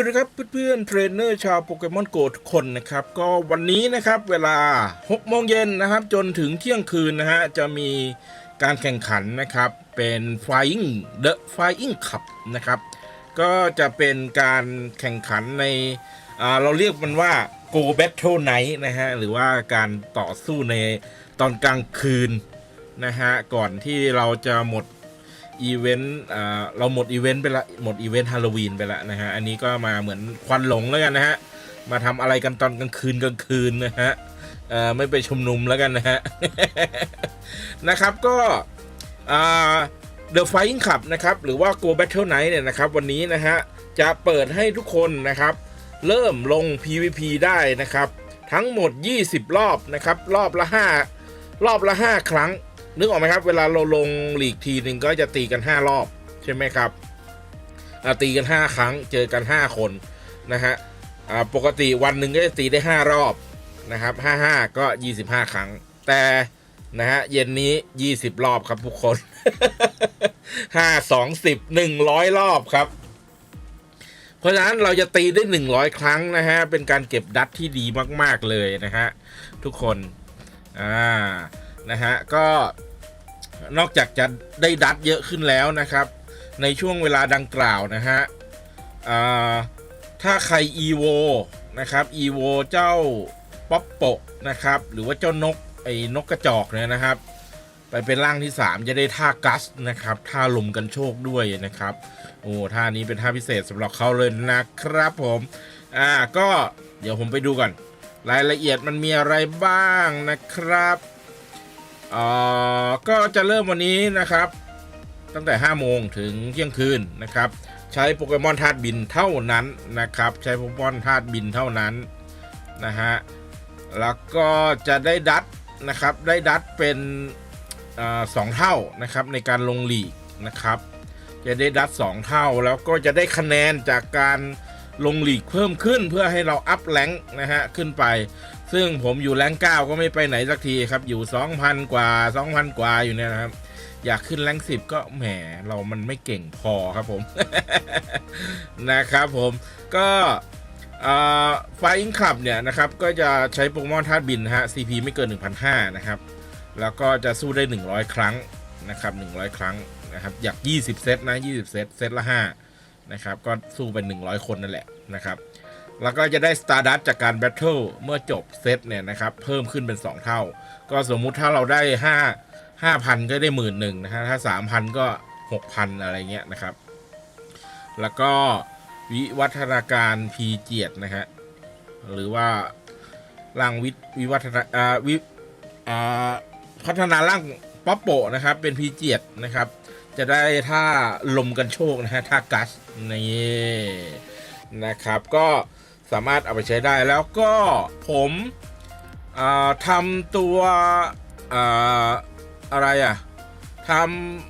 วัสดีครับเพื่อนๆเทรนเนอร์ชาวโปเกมอนโกทุกคนนะครับ ก็วันนี้นะครับเวลา 6 โมงเย็นนะครับ จนถึงเที่ยงคืนนะฮะ จะมีการแข่งขันนะครับ เป็น Flying The Flying Cup นะครับ ก็จะเป็นการแข่งขันในเราเรียกมันว่า Go Battle Night นะฮะ หรือว่าการต่อสู้ในตอนกลางคืนนะฮะ ก่อนที่เราจะหมด อีเวนต์เราหมดอีเวนต์ไปละหมดอีเวนต์ฮาโลวีนไปละนะฮะ อันนี้ก็มาเหมือนควันหลงแล้วกันนะฮะ มาทำอะไรกันตอนกลางคืนกลางคืนนะฮะไม่ไปชุมนุมแล้วกันนะฮะ นะครับก็อ่า The Fighting Club นะครับ หรือว่า Go Battle Night เนี่ยนะครับ วันนี้นะฮะ จะเปิดให้ทุกคนนะครับ เริ่มลง PVP ได้นะครับ ทั้งหมด 20 รอบนะครับ รอบละ 5 รอบละ 5 ครั้ง นึกออกไหมครับ เวลาเราลงหลีกทีหนึ่งก็จะตีกัน 5 รอบ ใช่ไหมครับตีกัน 5 ครั้งเจอกัน 5 คนนะฮะปกติวันหนึ่งก็จะตีได้ 5 รอบนะครับ55 ก็ 25 ครั้ง แต่นะฮะเย็นนี้ 20 รอบครับทุกคน 5 2 10 100 รอบครับ เพราะฉะนั้นเราจะตีได้ 100 ครั้งนะฮะ เป็นการเก็บดัตที่ดีมาก ๆ เลยนะฮะ ทุกคน อ่า นะฮะ ก็ นอกจากจะได้ดัตเยอะขึ้นแล้วนะครับ ในช่วงเวลาดังกล่าวนะฮะถ้าใคร EVO นะครับ EVO เจ้าป๊อปโปะนะครับ หรือว่าเจ้านกไอ้นกกระจอกเนี่ยนะครับ ไปเป็นร่างที่ 3 จะได้ท่ากัสนะครับท่าลมกันโชคด้วยนะครับโอ้ท่านี้เป็นท่าพิเศษสำหรับเขาเลยนะครับผมอ่าก็เดี๋ยวผมไปดูก่อน รายละเอียดมันมีอะไรบ้างนะครับ อ่อก็จะเริ่มวันนี้นะครับ ตั้งแต่ 5 โมงถึงเที่ยงคืนนะครับ ใช้โปเกมอนธาตุบินเท่านั้นนะครับ ใช้โปเกมอนธาตุบินเท่านั้นนะฮะแล้วก็จะได้ดัตนะครับ ได้ดัตเป็นอสองเท่านะครับในการลงหลีกนะครับ จะได้ดัตสองเท่าแล้วก็จะได้คะแนนจากการลงหลีกเพิ่มขึ้นเพื่อให้เราอัพแรงนะฮะขึ้นไป ซึ่งผมอยู่แรงเก้าก็ไม่ไปไหนสักทีครับอยู่ 2,000 กว่า 2,000 กว่าอยู่เนี่ยนะครับ อยากขึ้นแรงสิบก็แหมเรามันไม่เก่งพอครับผม นะครับผมก็ไฟอิงคับเนี่ยนะครับ ก็จะใช้โปเกมอนธาตุบินนะฮะ CP ไม่เกิน 1,500 นะครับ แล้วก็จะสู้ได้ 100 ครั้งนะครับ 100 ครั้งนะครับ อยาก 20 เซตนะ 20 เซต เซตละ 5 นะครับ ก็สู้เป็น 100 คนนั่นแหละนะครับ แล้วก็จะได้ Star Dust จากการแบทเทิลเมื่อจบเซตเนี่ยนะครับ เพิ่มขึ้นเป็น 2 เท่า ก็สมมุติถ้าเราได้ 5 5,000 ก็ได้หมื่นหนึ่งนะฮะถ้า 3,000 ก็ 6,000 อะไรเงี้ยนะครับ แล้วก็วิวัฒนาการพีเจียดนะฮะหรือว่าร่างวิวิวัฒนาอ่าวิอ่าพัฒนาร่างป๊อปโปนะครับ เป็นพีเจียดนะครับ จะได้ท่าลมกันโชคนะฮะท่ากัสนี่นะครับก็ สามารถเอาไปใช้ได้แล้วก็ผมทำตัวออะไรอะท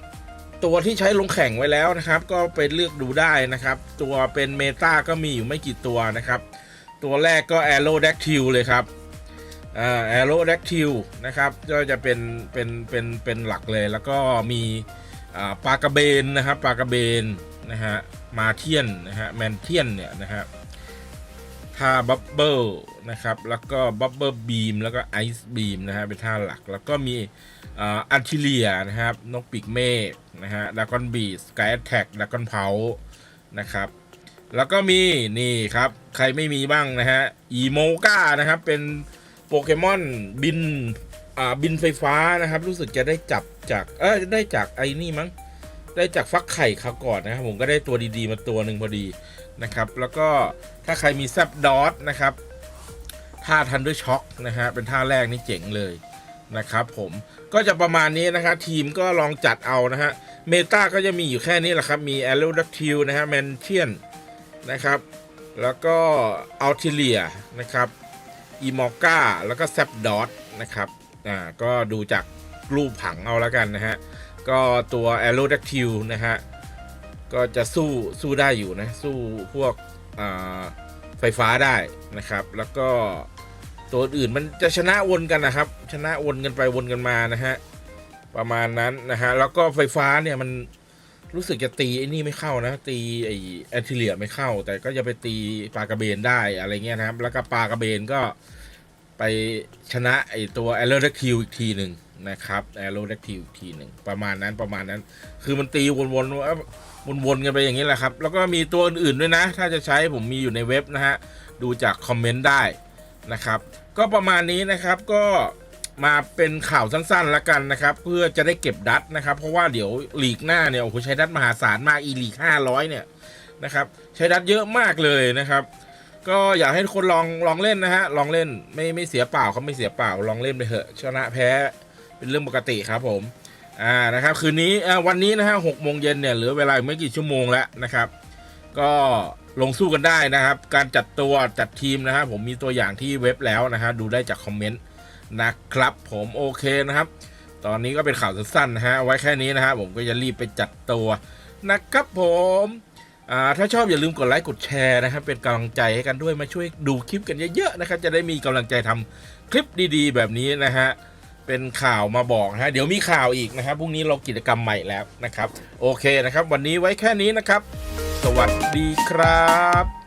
ำตัวที่ใช้ลงแข่งไว้แล้วนะครับ ก็ไปเลือกดูได้นะครับ ตัวเป็นเมตาก็มีอยู่ไม่กี่ตัวนะครับ ตัวแรกก็ a e r o d a c t y l เลยครับอ a e r o d a c t y l นะครับก็จะเป็นเป็นเป็นเป็นหลักเลยแล้วก็มีปลากระเบนนะครับปลากระเบนนะฮะมาเทียนนะฮะแมนเทียนเนี่ยนะฮะ ท่าบับเบิลนะครับ แล้วก็บับเบิลบีมแล้วก็ไอซ์บีมนะฮะเป็นท่าหลัก แล้วก็มีอันทิเลียนะครับ นกปีกเมฆนะฮะดากอนบีสกายแท็กดากอนเพานะครับ แล้วก็มีนี่ครับ ใครไม่มีบ้างนะฮะอีโมกานะครับ เป็นโปเกมอนบินอ่าบินไฟฟ้านะครับ รู้สึกจะได้จับจาก เออได้จากไอ้นี่มั้ง ได้จากฟักไข่คราวก่อนนะครับ ผมก็ได้ตัวดีๆมาตัวหนึ่งพอดี นะครับ แล้วก็ถ้าใครมีแซบดอทนะครับท่าทันด้วยช็อคนะฮะเป็นท่าแรกนี่เจ๋งเลยนะครับผมก็จะประมาณนี้นะครับทีมก็ลองจัดเอานะฮะเมตาก็จะมีอยู่แค่นี้แหละครับ มีแอโรดักทิลนะฮะแมนเทียนนะครับ แล้วก็อัลทิเลียนะครับอีมอก้าแล้วก็แซบดอทนะครับอ่าก็ดูจากรูปผังเอาแล้วกันนะฮะ ก็ตัว a e r o d a c t y l นะฮะ ก็จะสู้สู้ได้อยู่นะ สู้พวกไฟฟ้าได้นะครับ แล้วก็ตัวอื่นมันจะชนะวนกันนะครับ ชนะวนกันไปวนกันมานะฮะประมาณนั้นนะฮะแล้วก็ไฟฟ้าเนี่ยมันรู้สึกจะตีไอ้นี่ไม่เข้านะ ตีไอ้แอนติเลียไม่เข้า แต่ก็จะไปตีปลากระเบนได้อะไรเงี้ยนะครับ แล้วก็ปลากระเบนก็ไปชนะไอ้ตัวแอโรเดคิวอีกทีหนึ่ง นะครับแอโรเดคิวอีกทีหนึ่งประมาณนั้นประมาณนั้น คือมันตีวนๆวนๆกันไปอย่างนี้แหละครับ แล้วก็มีตัวอื่นๆด้วยนะ ถ้าจะใช้ผมมีอยู่ในเว็บนะฮะ ดูจากคอมเมนต์ได้นะครับ ก็ประมาณนี้นะครับก็มาเป็นข่าวสั้นๆแล้วกันนะครับ เพื่อจะได้เก็บดัตนะครับ เพราะว่าเดี๋ยวหลีกหน้าเนี่ยโอ้โหใช้ดัตมหาศาลมากอีลีก500เนี่ยนะครับ ใช้ดัตเยอะมากเลยนะครับก็อยากให้ทุกคนลองลองเล่นนะฮะ ลองเล่นไม่ไม่เสียเปล่าเขาไม่เสียเปล่าลองเล่นไปเถอะ ชนะแพ้ เป็นเรื่องปกติครับผมอ่านะครับคืนนี้วันนี้นะฮะหกโมงเย็นเนี่ยเหลือเวลาไม่กี่ชั่วโมงแล้วนะครับ ก็ลงสู้กันได้นะครับ การจัดตัวจัดทีมนะฮะผมมีตัวอย่างที่เว็บแล้วนะฮะดูได้จากคอมเมนต์นะครับผมโอเคนะครับ ตอนนี้ก็เป็นข่าวสั้นๆนะฮะไว้แค่นี้นะฮะผมก็จะรีบไปจัดตัวนะครับผมอ่าถ้าชอบอย่าลืมกดไลค์กดแชร์นะครับ เป็นกำลังใจให้กันด้วยมาช่วยดูคลิปกันเยอะๆนะครับ จะได้มีกำลังใจทำคลิปดีๆ แบบนี้นะฮะ เป็นข่าวมาบอกนะฮะเดี๋ยวมีข่าวอีกนะครับพรุ่งนี้เรากิจกรรมใหม่แล้วนะครับ โอเคนะครับ วันนี้ไว้แค่นี้นะครับ สวัสดีครับ